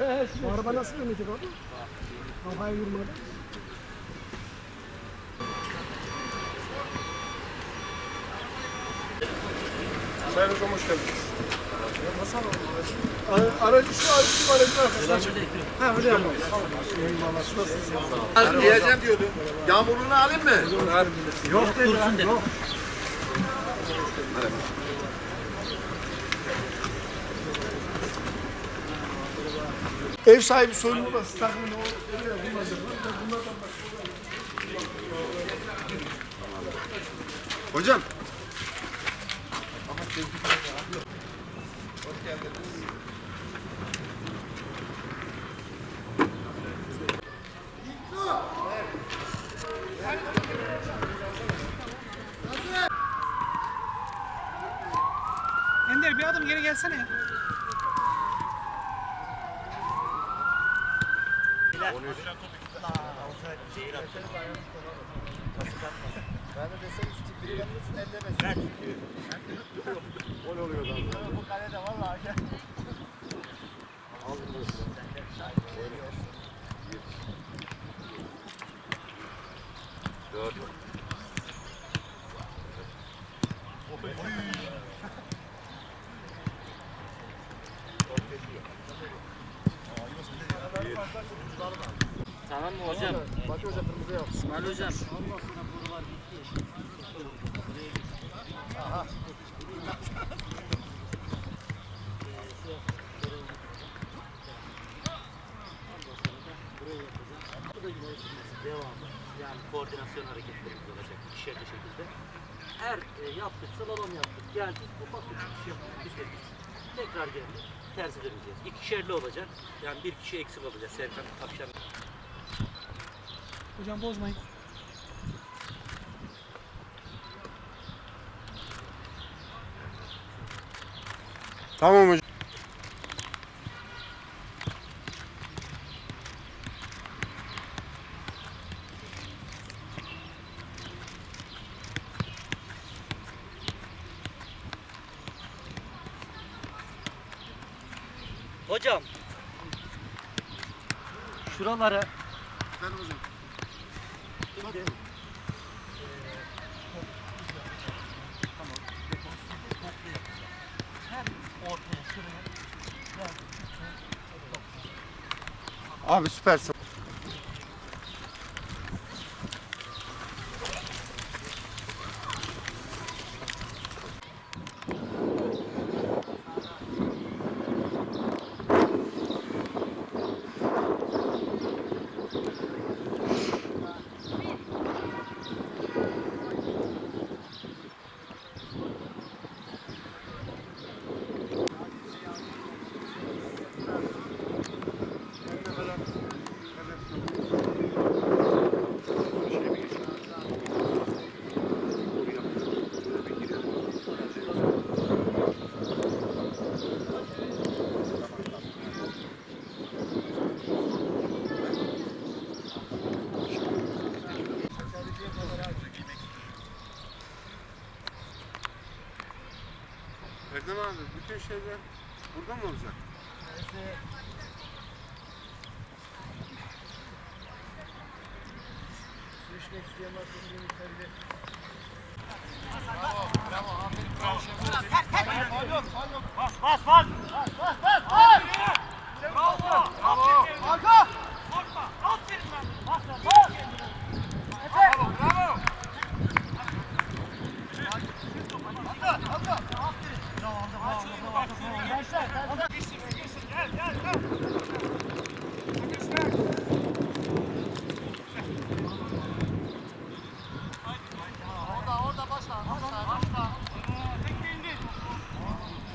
Bu araba nasıl dönecek abi? Kafayı vurmadı. Sayın Hocam hoş geldiniz. Nasıl alalım? Aracı şu aracı şu aracın arkasına. Ha öyle yapalım. Nasılsınız? Diyeceğim diyordu. Yağmurluğunu alayım mı? Yok dedi. Yok. Ev sahibi soyunma odası takımını oraya bulmadılar. Bunlardan Hocam. Ender bir adım geri gelsene ya. Ben de desem ki birbirini ellemesin. Gol oluyor da. Bu kalede vallahi. Tamam mı hocam? İsmail hocam. Devamı yani koordinasyon hareketlerimiz olacak ikişerli şekilde. Her e, yaptık, slalom yaptık, geldik, ufak bir çıkış yaptık, bitirdik. Tekrar geldik, tersi döneceğiz. İkişerli olacak, yani bir kişi eksik olacak Serkan akşam Hocam bozmayın. Tamam hocam. Hocam. Şuralara Ben hocam. şimdi eee, tamam. Hem ortaya şuraya. Abi süpersin. Erdem abi bütün şeyler burada mı olacak? Aferin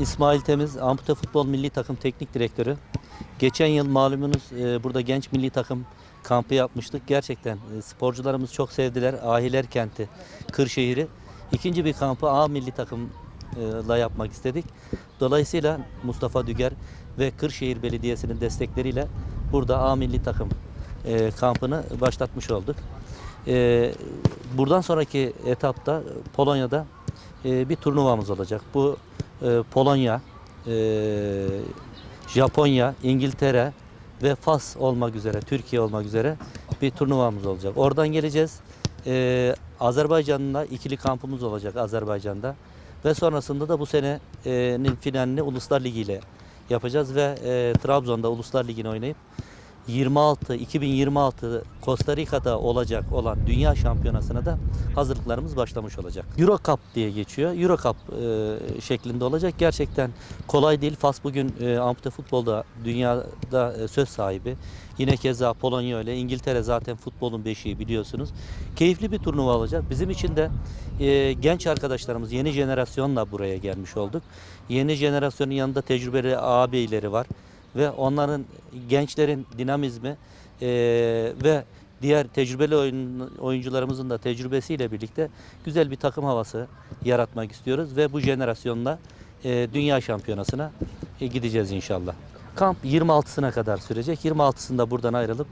İsmail Temiz, Ampute Futbol Milli Takım Teknik Direktörü. Geçen yıl malumunuz e, burada genç milli takım kampı yapmıştık. Gerçekten e, sporcularımız çok sevdiler. Ahiler kenti, Kırşehir'i. İkinci bir kampı A milli takımla yapmak istedik. Dolayısıyla Mustafa Düger ve Kırşehir Belediyesi'nin destekleriyle burada A milli takım e, kampını başlatmış olduk. E, buradan sonraki etapta Polonya'da e, bir turnuvamız olacak. Bu e, Polonya, e, Japonya, İngiltere ve Fas olmak üzere, Türkiye olmak üzere bir turnuvamız olacak. Oradan geleceğiz. E, Azerbaycan'la ikili kampımız olacak Azerbaycan'da. Ve sonrasında da bu senenin finalini Uluslar Ligi ile yapacağız ve e, Trabzon'da Uluslar Ligi'ni oynayıp 26 2026 Costa Rica'da olacak olan Dünya Şampiyonası'na da hazırlıklarımız başlamış olacak. Euro Cup diye geçiyor. Euro Cup e, şeklinde olacak. Gerçekten kolay değil. Fas bugün e, ampute futbolda dünyada e, söz sahibi. Yine keza Polonya öyle. İngiltere zaten futbolun beşiği biliyorsunuz. Keyifli bir turnuva olacak. Bizim için de e, genç arkadaşlarımız yeni jenerasyonla buraya gelmiş olduk. Yeni jenerasyonun yanında tecrübeli ağabeyleri var ve onların gençlerin dinamizmi e, ve diğer tecrübeli oyun, oyuncularımızın da tecrübesiyle birlikte güzel bir takım havası yaratmak istiyoruz ve bu jenerasyonla e, dünya şampiyonasına e, gideceğiz inşallah. Kamp 26'sına kadar sürecek. 26'sında buradan ayrılıp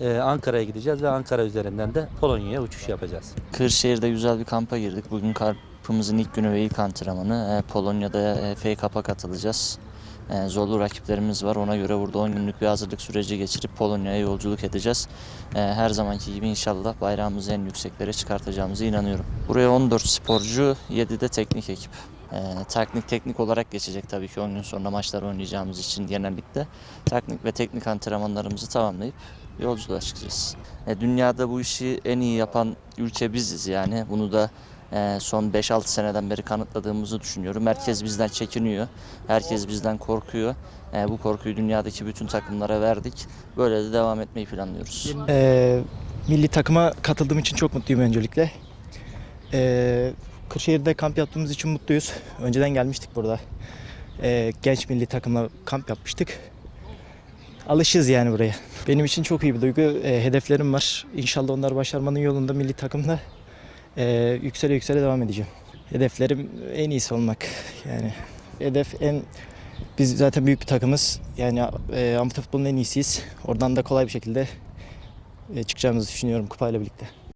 e, Ankara'ya gideceğiz ve Ankara üzerinden de Polonya'ya uçuş yapacağız. Kırşehir'de güzel bir kampa girdik. Bugün kampımızın ilk günü ve ilk antrenmanı. Ee, Polonya'da e, Cup'a katılacağız. Ee, Zorlu rakiplerimiz var. Ona göre burada 10 günlük bir hazırlık süreci geçirip Polonya'ya yolculuk edeceğiz. Ee, Her zamanki gibi inşallah bayrağımızı en yükseklere çıkartacağımıza inanıyorum. Buraya 14 sporcu, 7 de teknik ekip. Ee, teknik teknik olarak geçecek tabii ki 10 gün sonra maçlar oynayacağımız için genellikle. Teknik ve teknik antrenmanlarımızı tamamlayıp yolculuğa çıkacağız. E, dünyada bu işi en iyi yapan ülke biziz yani. Bunu da e, son 5-6 seneden beri kanıtladığımızı düşünüyorum. Herkes bizden çekiniyor. Herkes bizden korkuyor. E, bu korkuyu dünyadaki bütün takımlara verdik. Böyle de devam etmeyi planlıyoruz. Ee, milli takıma katıldığım için çok mutluyum öncelikle. Ee, Kırşehir'de kamp yaptığımız için mutluyuz. Önceden gelmiştik burada. Ee, genç milli takımla kamp yapmıştık. Alışız yani buraya. Benim için çok iyi bir duygu. Ee, hedeflerim var. İnşallah onları başarmanın yolunda milli takımda ee, yüksele yüksele devam edeceğim. Hedeflerim en iyisi olmak. Yani hedef en biz zaten büyük bir takımız. Yani e, ampute futbolun en iyisiyiz. Oradan da kolay bir şekilde e, çıkacağımızı düşünüyorum kupayla birlikte.